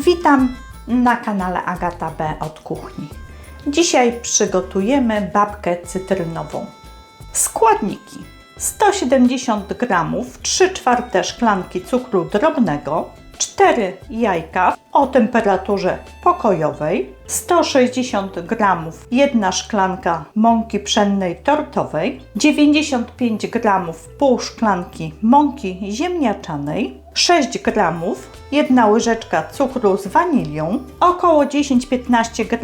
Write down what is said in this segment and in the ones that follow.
Witam na kanale Agata B od kuchni. Dzisiaj przygotujemy babkę cytrynową. Składniki: 170 g, 3 czwarte szklanki cukru drobnego, 4 jajka o temperaturze pokojowej, 160 g, 1 szklanka mąki pszennej tortowej, 95 g, pół szklanki mąki ziemniaczanej, 6 g, 1 łyżeczka cukru z wanilią, około 10-15 g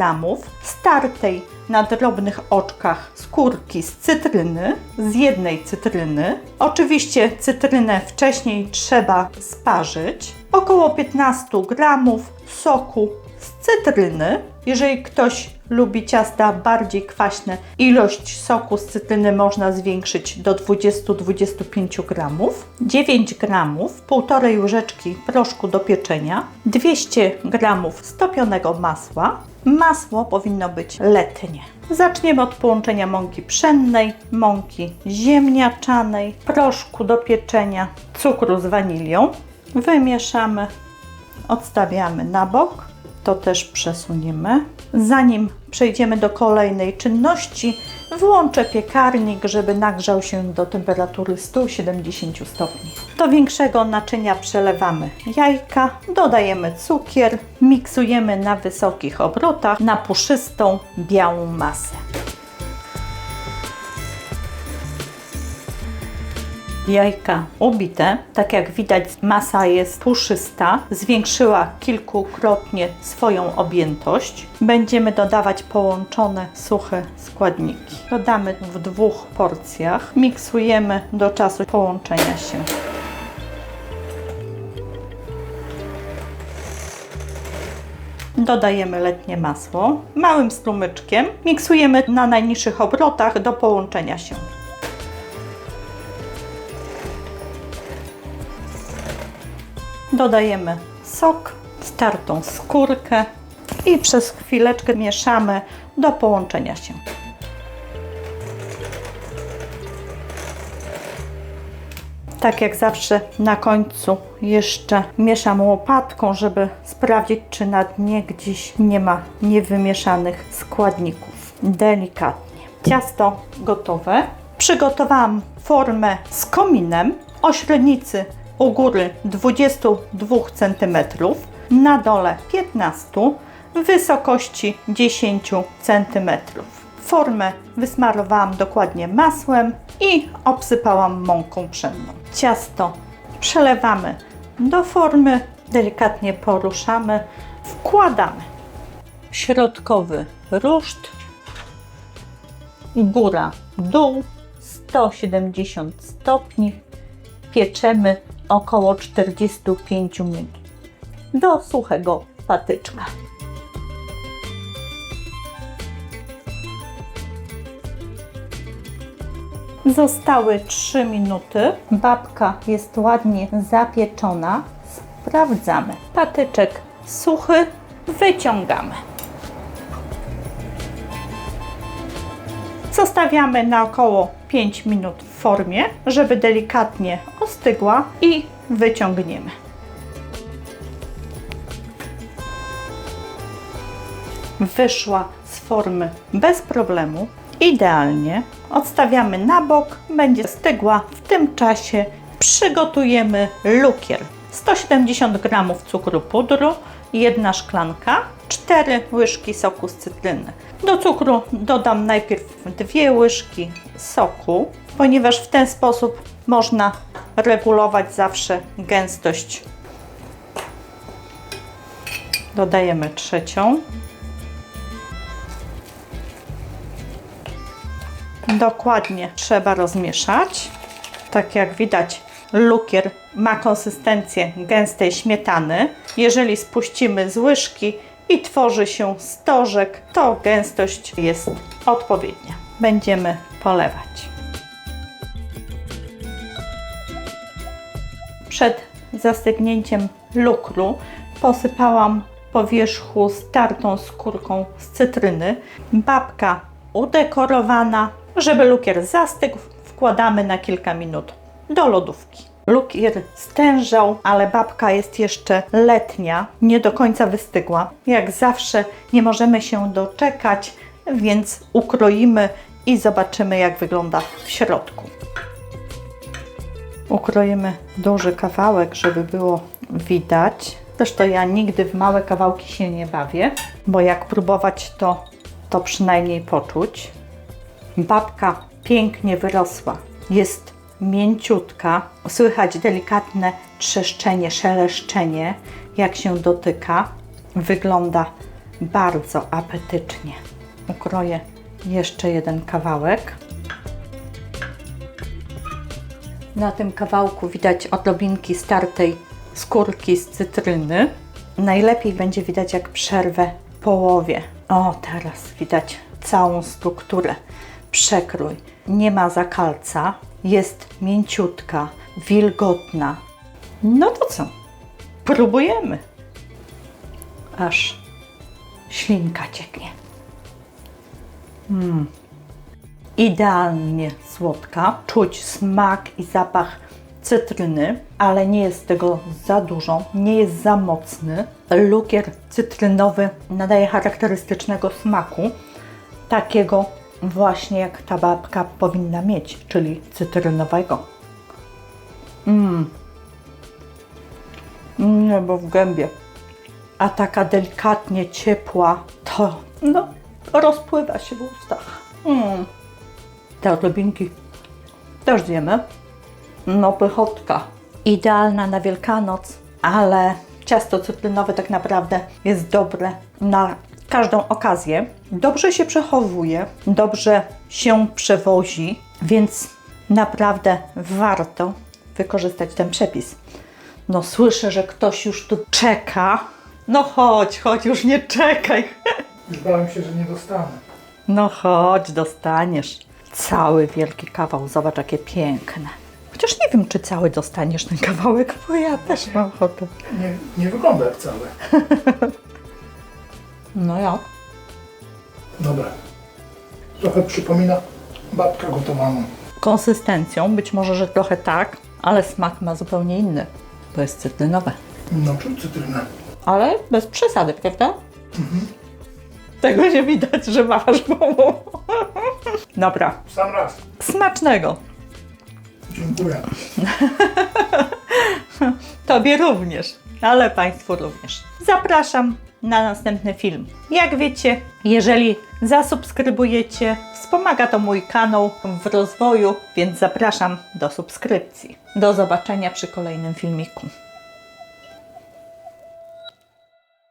startej na drobnych oczkach skórki z cytryny, z jednej cytryny. Oczywiście cytrynę wcześniej trzeba sparzyć. Około 15 g soku z cytryny. Jeżeli ktoś lubi ciasta bardziej kwaśne, ilość soku z cytryny można zwiększyć do 20-25 g. 9 g, 1,5 łyżeczki proszku do pieczenia, 200 g stopionego masła. Masło powinno być letnie. Zaczniemy od połączenia mąki pszennej, mąki ziemniaczanej, proszku do pieczenia, cukru z wanilią. Wymieszamy, odstawiamy na bok. To też przesuniemy. Zanim przejdziemy do kolejnej czynności, włączę piekarnik, żeby nagrzał się do temperatury 170 stopni. Do większego naczynia przelewamy jajka, dodajemy cukier, miksujemy na wysokich obrotach na puszystą, białą masę. Jajka ubite. Tak jak widać, masa jest puszysta, zwiększyła kilkukrotnie swoją objętość. Będziemy dodawać połączone suche składniki. Dodamy w dwóch porcjach. Miksujemy do czasu połączenia się. Dodajemy letnie masło małym strumyczkiem. Miksujemy na najniższych obrotach do połączenia się. Dodajemy sok, startą skórkę i przez chwileczkę mieszamy do połączenia się. Tak jak zawsze na końcu jeszcze mieszam łopatką, żeby sprawdzić, czy na dnie gdzieś nie ma niewymieszanych składników. Delikatnie. Ciasto gotowe. Przygotowałam formę z kominem o średnicy u góry 22 cm, na dole 15 wysokości 10 cm. Formę wysmarowałam dokładnie masłem i obsypałam mąką pszenną. Ciasto przelewamy do formy, delikatnie poruszamy, wkładamy. Środkowy ruszt, góra, dół, 170 stopni. Pieczemy około 45 minut do suchego patyczka. Zostały 3 minuty. Babka jest ładnie zapieczona. Sprawdzamy. Patyczek suchy, wyciągamy. Zostawiamy na około 5 minut formie, żeby delikatnie ostygła i wyciągniemy. Wyszła z formy bez problemu, idealnie. Odstawiamy na bok, będzie stygła. W tym czasie przygotujemy lukier. 170 g cukru pudru, jedna szklanka, 4 łyżki soku z cytryny. Do cukru dodam najpierw dwie łyżki soku, ponieważ w ten sposób można regulować zawsze gęstość. Dodajemy trzecią. Dokładnie trzeba rozmieszać. Tak jak widać, lukier ma konsystencję gęstej śmietany. Jeżeli spuścimy z łyżki i tworzy się stożek, to gęstość jest odpowiednia. Będziemy polewać. Przed zastygnięciem lukru posypałam po wierzchu startą skórką z cytryny. Babka udekorowana. Żeby lukier zastygł, wkładamy na kilka minut do lodówki. Lukier stężał, ale babka jest jeszcze letnia, nie do końca wystygła. Jak zawsze nie możemy się doczekać, więc ukroimy i zobaczymy, jak wygląda w środku. Ukroimy duży kawałek, żeby było widać. Zresztą ja nigdy w małe kawałki się nie bawię, bo jak próbować, to, to przynajmniej poczuć. Babka pięknie wyrosła. Jest mięciutka. Słychać delikatne trzeszczenie, szeleszczenie, jak się dotyka. Wygląda bardzo apetycznie. Ukroję jeszcze jeden kawałek. Na tym kawałku widać odrobinki startej skórki z cytryny. Najlepiej będzie widać, jak przerwę połowie. O, teraz widać całą strukturę. Przekrój. Nie ma zakalca. Jest mięciutka, wilgotna. No to co? Próbujemy. Aż ślinka cieknie. Idealnie słodka. Czuć smak i zapach cytryny, ale nie jest tego za dużo, nie jest za mocny. Lukier cytrynowy nadaje charakterystycznego smaku, takiego właśnie jak ta babka powinna mieć, czyli cytrynowego. Mmm. Niebo w gębie. A taka delikatnie ciepła, to no, rozpływa się w ustach. Mm. Te odrobinki też zjemy. No pychotka. Idealna na Wielkanoc, ale ciasto cytrynowe tak naprawdę jest dobre na każdą okazję. Dobrze się przechowuje, dobrze się przewozi, więc naprawdę warto wykorzystać ten przepis. No słyszę, że ktoś już tu czeka. No chodź, chodź, już nie czekaj. Już bałem się, że nie dostanę. No chodź, dostaniesz cały wielki kawał. Zobacz, jakie piękne. Chociaż nie wiem, czy cały dostaniesz ten kawałek, bo ja też mam ochotę. Nie, nie wygląda jak całe. No jak? Dobra. Trochę przypomina babkę gotowaną. Konsystencją być może, że trochę tak, ale smak ma zupełnie inny, bo jest cytrynowe. No, czuć cytrynę. Ale bez przesady, prawda? Tego nie widać, że machasz głową. Dobra, W sam raz. smacznego. Dziękuję. Tobie również, ale Państwu również. Zapraszam na następny film. Jak wiecie, jeżeli zasubskrybujecie, wspomaga to mój kanał w rozwoju, więc zapraszam do subskrypcji. Do zobaczenia przy kolejnym filmiku.